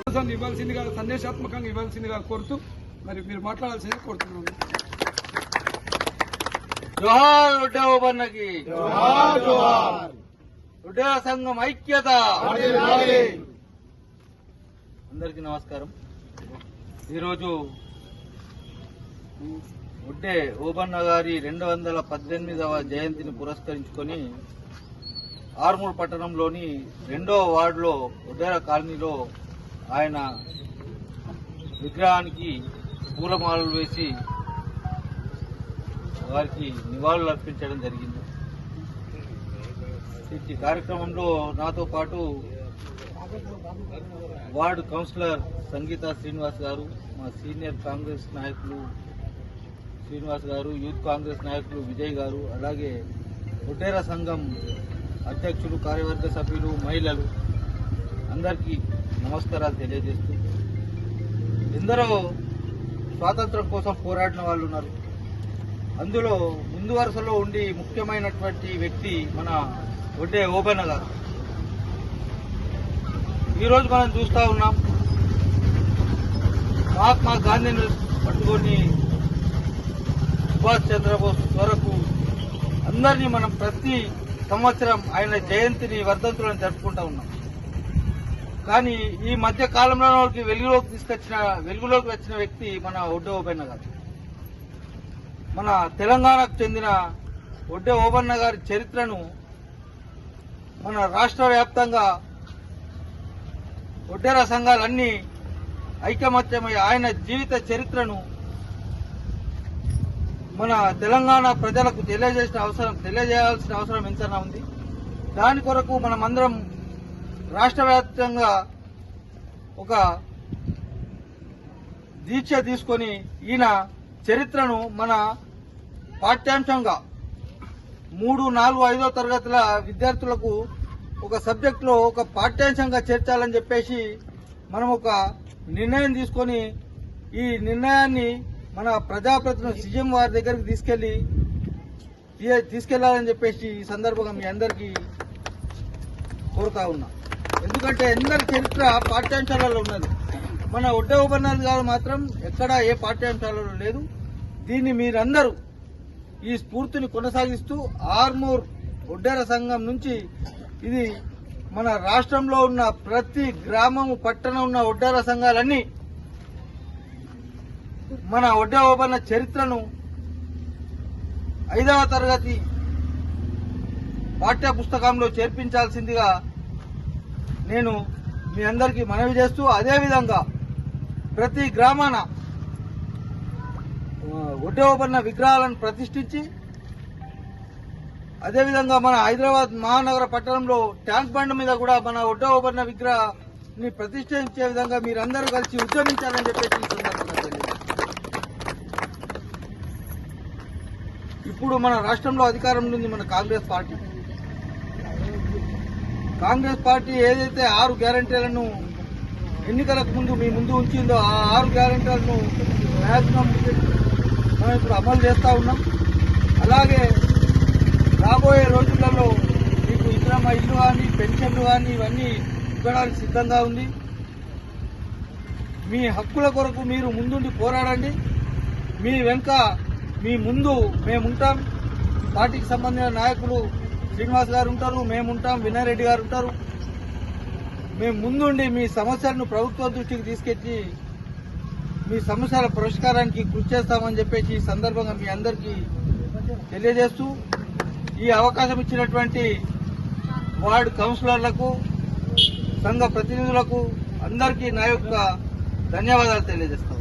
సందేశాన్ని ఇవ్వాల్సిందిగా సందేశాత్మకంగా ఇవ్వాల్సిందిగా కోరుతూ మరి మీరు మాట్లాడాల్సిందిగా కోరుతున్నాను. జోహార్ ఉడ్డే ఓబన్నకి ఉడ్డే సంఘం ఐక్యత. అందరికీ నమస్కారం. ఈరోజు ఉడ్డే ఓబన్న గారి రెండు వందల పద్దెనిమిదవ జయంతిని పురస్కరించుకొని ఆర్మూర్ పట్టణంలోని రెండో వార్డులో ఉడ్డేర కాలనీలో ఆయన విగ్రహానికి పూలమాలలు వేసి వారికి నివాళులు అర్పించడం జరిగింది. ఈ కార్యక్రమంలో నాతో పాటు వార్డు కౌన్సిలర్ సంగీత శ్రీనివాస్ గారు మా సీనియర్ కాంగ్రెస్ నాయకులు శ్రీనివాస్ గారు యూత్ కాంగ్రెస్ నాయకులు విజయ్ గారు అలాగే ఒటేరా సంఘం అధ్యక్షులు కార్యవర్గ సభ్యులు మహిళలు అందరికీ నమస్కారాలు తెలియజేస్తూ ఎందరో స్వాతంత్రం కోసం పోరాడిన వాళ్ళు ఉన్నారు. అందులో ముందు వరుసలో ఉండి ముఖ్యమైనటువంటి వ్యక్తి మన ఒడ్డే ఓబెన్న గారు. ఈరోజు మనం చూస్తూ ఉన్నాం మహాత్మా గాంధీని పట్టుకొని సుభాష్ చంద్రబోస్ వరకు అందరినీ మనం ప్రతి సంవత్సరం ఆయన జయంతిని వర్ధంతులను జరుపుకుంటా ఉన్నాం. కానీ ఈ మధ్య కాలంలో వాళ్ళకి వెలుగులోకి తీసుకొచ్చిన వెలుగులోకి వచ్చిన వ్యక్తి మన ఒడ్డే ఓపెన్న గారు. మన తెలంగాణకు చెందిన ఒడ్డే ఓపెన్న గారి చరిత్రను మన రాష్ట్ర వ్యాప్తంగా ఒడ్డెర సంఘాలన్నీ ఐకమత్యమై ఆయన జీవిత చరిత్రను మన తెలంగాణ ప్రజలకు తెలియజేసిన అవసరం తెలియజేయాల్సిన అవసరం ఎంతైనా ఉంది. దాని కొరకు మనమందరం రాష్ట్ర వ్యాప్తంగా ఒక దీక్ష తీసుకొని ఈయన చరిత్రను మన పాఠ్యాంశంగా మూడు నాలుగు ఐదో తరగతుల విద్యార్థులకు ఒక సబ్జెక్టులో ఒక పాఠ్యాంశంగా చేర్చాలని చెప్పేసి మనం ఒక నిర్ణయం తీసుకొని ఈ నిర్ణయాన్ని మన ప్రజాప్రతినిధి సీఎం వారి దగ్గరికి తీసుకెళ్ళి తీసుకెళ్ళాలని చెప్పేసి ఈ సందర్భంగా మీ అందరికీ కోరుతా ఉన్నా. ఎందుకంటే ఎందరి చరిత్ర పాఠ్యాంశాలలో ఉన్నది. మన ఒడ్డే ఉపన్నాథ్ గారు మాత్రం ఎక్కడ ఏ పాఠ్యాంశాలలో లేదు. దీన్ని మీరందరూ ఈ స్ఫూర్తిని కొనసాగిస్తూ ఆర్మూర్ ఒడ్డెర సంఘం నుంచి ఇది మన రాష్ట్రంలో ఉన్న ప్రతి గ్రామము పట్టణం ఉన్న ఒడ్డార సంఘాలన్నీ మన ఒడ్డే చరిత్రను ఐదవ తరగతి పాఠ్య పుస్తకంలో చేర్పించాల్సిందిగా నేను మీ అందరికీ మనవి చేస్తూ అదేవిధంగా ప్రతి గ్రామాన ఒడ్డవబడిన విగ్రహాలను ప్రతిష్ఠించి అదేవిధంగా మన హైదరాబాద్ మహానగర పట్టణంలో ట్యాంక్ బండ్ మీద కూడా మన ఒడ్డవబడిన విగ్రహాన్ని ప్రతిష్ఠించే విధంగా మీరందరూ కలిసి ఉద్యమించాలని చెప్పేసి ఇప్పుడు మన రాష్ట్రంలో అధికారంలో ఉంది మన కాంగ్రెస్ పార్టీ. కాంగ్రెస్ పార్టీ ఏదైతే ఆరు గ్యారంటీలను ఎన్నికలకు ముందు మీ ముందు ఉంచిందో ఆ ఆరు గ్యారంటీలను మ్యాక్సిమం మనం ఇప్పుడు అమలు చేస్తూ ఉన్నాం. అలాగే రాబోయే రోజులలో మీకు ఇందిరమ్మ ఇల్లు కానీ పెన్షన్లు కానీ ఇవన్నీ ఇవ్వడానికి సిద్ధంగా ఉంది. మీ హక్కుల కొరకు మీరు ముందుండి పోరాడండి. మీ వెనుక మీ ముందు మేముంటాం. పార్టీకి సంబంధించిన నాయకులు శ్రీనివాస్ గారు ఉంటారు మేముంటాం వినయ్ రెడ్డి గారు ఉంటారు. మేము ముందుండి మీ సమస్యలను ప్రభుత్వ దృష్టికి తీసుకెచ్చి మీ సమస్యల పరిష్కారానికి కృషి చేస్తామని చెప్పేసి ఈ సందర్భంగా మీ అందరికీ తెలియజేస్తూ ఈ అవకాశం ఇచ్చినటువంటి వార్డు కౌన్సిలర్లకు సంఘ ప్రతినిధులకు అందరికీ నా యొక్క ధన్యవాదాలు తెలియజేస్తాను.